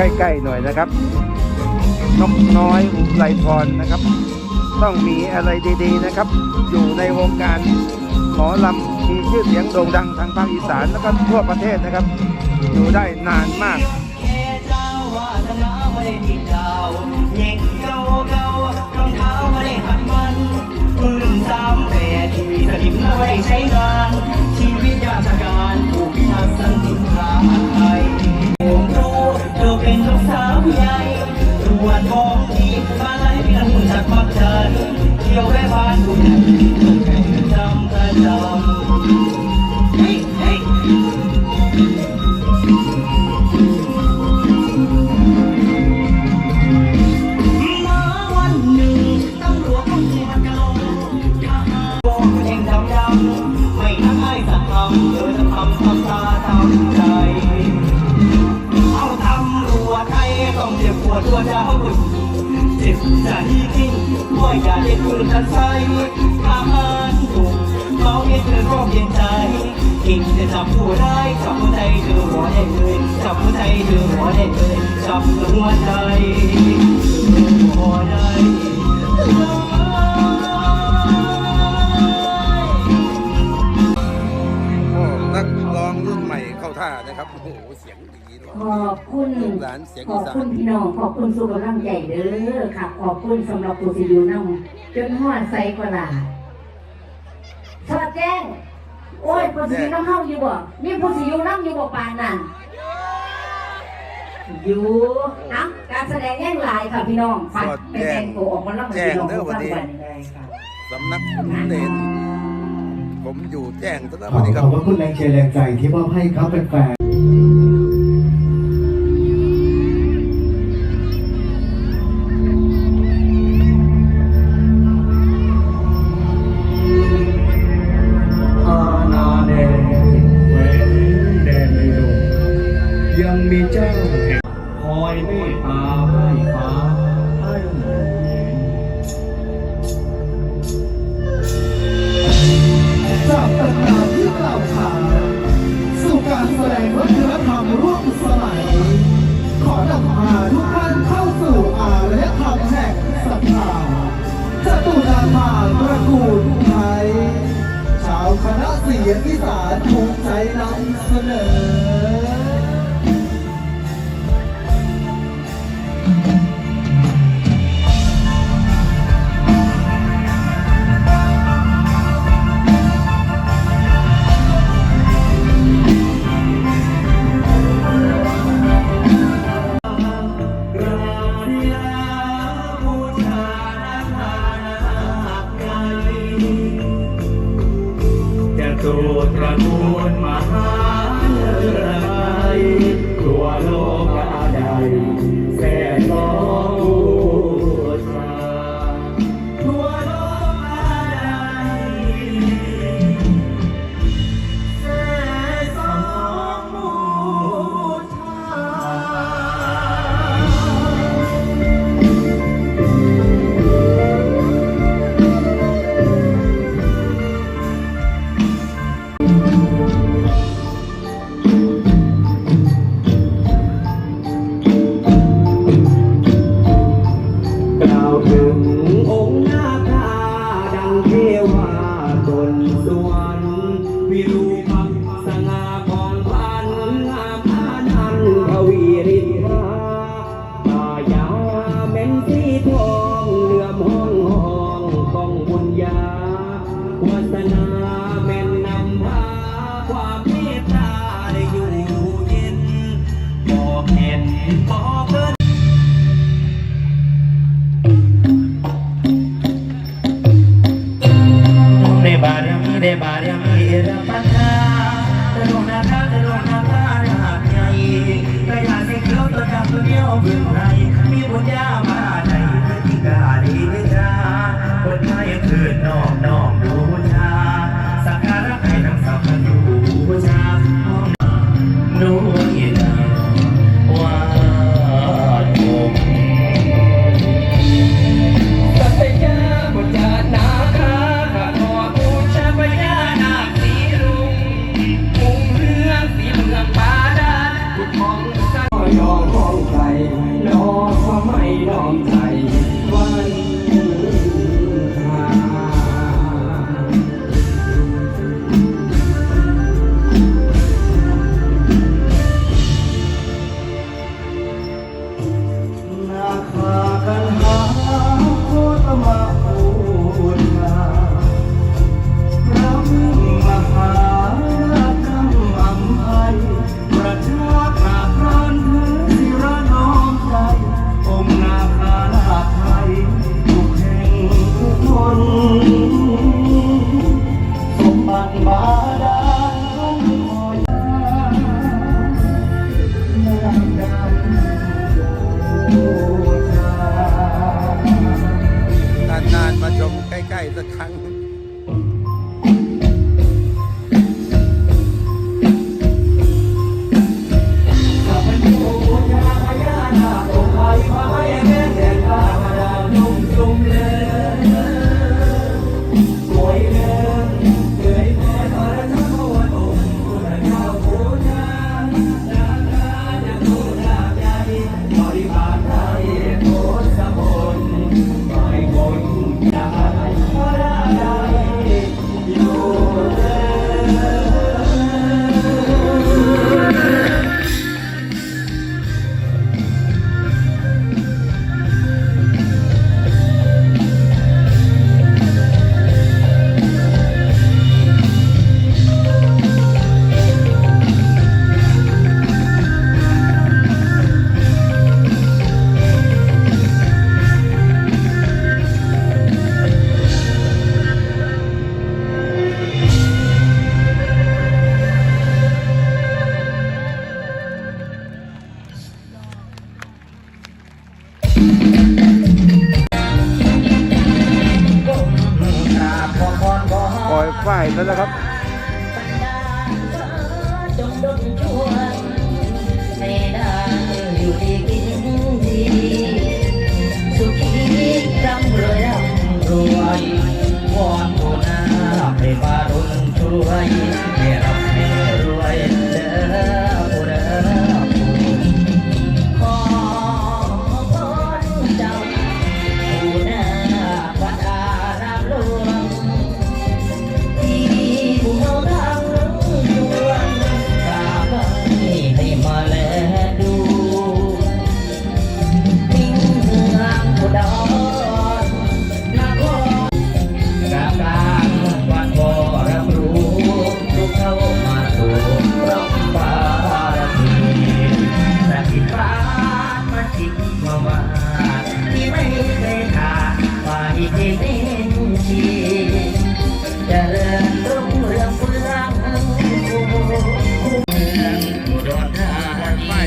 ใกล้ๆหน่อยนะครับ นกน้อยอุไรพรนะครับ ต้องมีอะไรดีๆนะครับ อยู่ในวงการหมอลำมีชื่อเสียงโด่งดังทางภาคอีสานแล้วก็ทั่วประเทศนะครับ อยู่ได้นานมาก เที่ยวแม่บ้านผู้ใหญ่ต้งแข่งจำประจำเฮ้ยเฮ้ยมาวันหนึ่งตำรวจต้องตรวจกระโหลกทหารบอกเองดำดำไม่ทักให้สักคำเธอจะทำทำตาทำใจเอาตำรวจไทยต้องเจ็บปวดตัวเจ้าเจ็บใจจริงว่าอย่าเด็ดปืนกันใส่ทหารถูกเมาเย็นเธอก็เย็นใจกินจะจับหัวได้จับหัวใจเธอหัวได้เลยจับหัวใจเธอหัวได้เลยจับหัวใจหัวได้นักร้องรุ่นใหม่เข้าท่านะครับ ขอบคุณลูกหลานเสียงขอีอบสานคุณพี่น้อง ขอบคุณสุกำลังใจเด้อค่ะ ขอบคุณสำหรับผู้สิอยู่น้ำจนหอดใส่กว่าลาสวัสดีแจ้ง โอ้ยผู้สิอยู่น้ำเข้าอยู่บ่มีผู้สิอยู่น้ำอยู่บ่ปานนั่นอยู่เอ้าการแสดงแย่งหลายค่ะพี่น้องไปไปแต่งตัวออกมาแล้วมาพี่น้องฟังกันได้ค่ะ สำนักขุนเดชผมอยู่แจ้งตอนนั้นขวัอนนี้คขรัอบ บพระคุณแรงเชียร์แรงใจที่มอบให้ครับแฟนๆ ดงวัฒนธรรมร่วมสมัย ขอนำพาทุกท่านเข้าสู่อารยธรรมแห่งศรัทธาจตุราภาตระกูลไทย ชาวคณะเสียงอีสานภูมิใจนำเสนอ ประมูลมหาเลิศทั่วโลกาใดแสนโล สวรรค์วิรูปักสง่าผ่องพันงามอานันทวีรินทราตายาเม็นสีทองเหลื่อมห้องห้องกองบุญญาวาสนาเม็นนำพาความเมตตาได้อยู่เย็นบอกเห็นบอกเกิน บารี่มีแต่ปัญญา ดัง คอยฝ่ายแล้วนะครับวอนดีสุขีร่ำรวยร่ำรวยวอนผู้นาให้มารุนช่วยให้รับให้รวย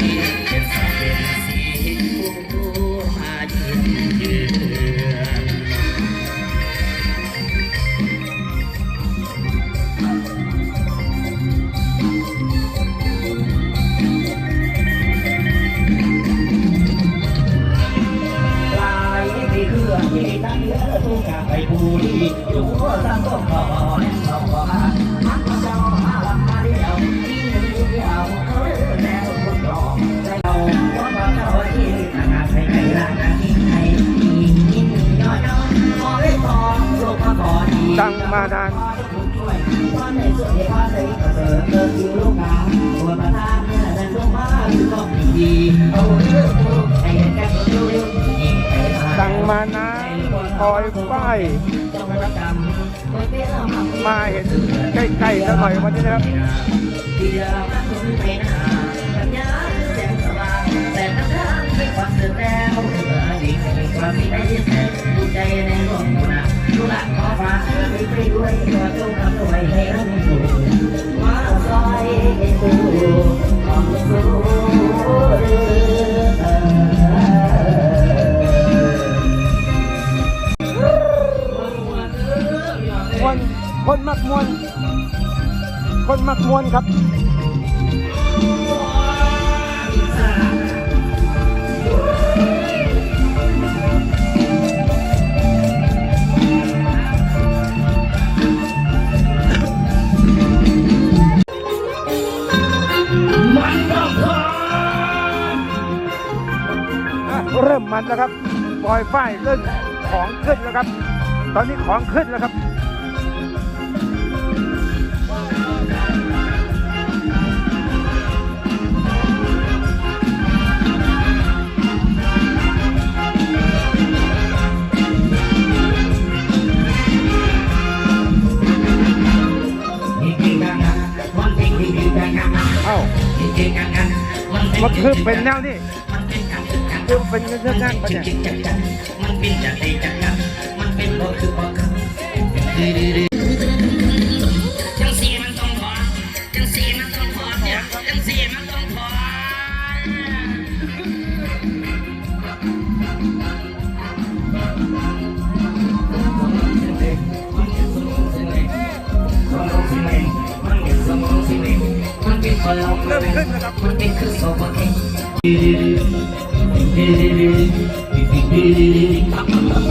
นีเป็นสักเป็นสีผู้มาเยือนนลายที่เครื่องที่ตั้งเยอะทุกางไปบูดีอยู่หัวตั้งต้นคอแน่นสองคอมาพักมาเจ้ามา ดังมานานวันในส่วนาในกระเสริฐเดินอยู่ลูกกาตัวประธานเนี่ยนั่นลงมาอยู่ก็ดีเอาเรื่องให้แก่ตัวเรื่องยิ่งไมาดังมานานปล่อยฝ่ายมแล้ว คนมักมวนครับอะเริ่มมันแล้วครับปล่อยฝ้ายเริ่มของขึ้นแล้วครับ ตอนนี้ของขึ้นแล้วครับ มันคือเป็นแนวนี่คือเป็นเรื่องงานปะเนี่ยมันเป็นจากใจจากกันมันเป็นบ่คือบ่คือจังสีมันต้องพอจังสีมันต้องพอเนี่ยจังสีมันต้องพอ Thank you.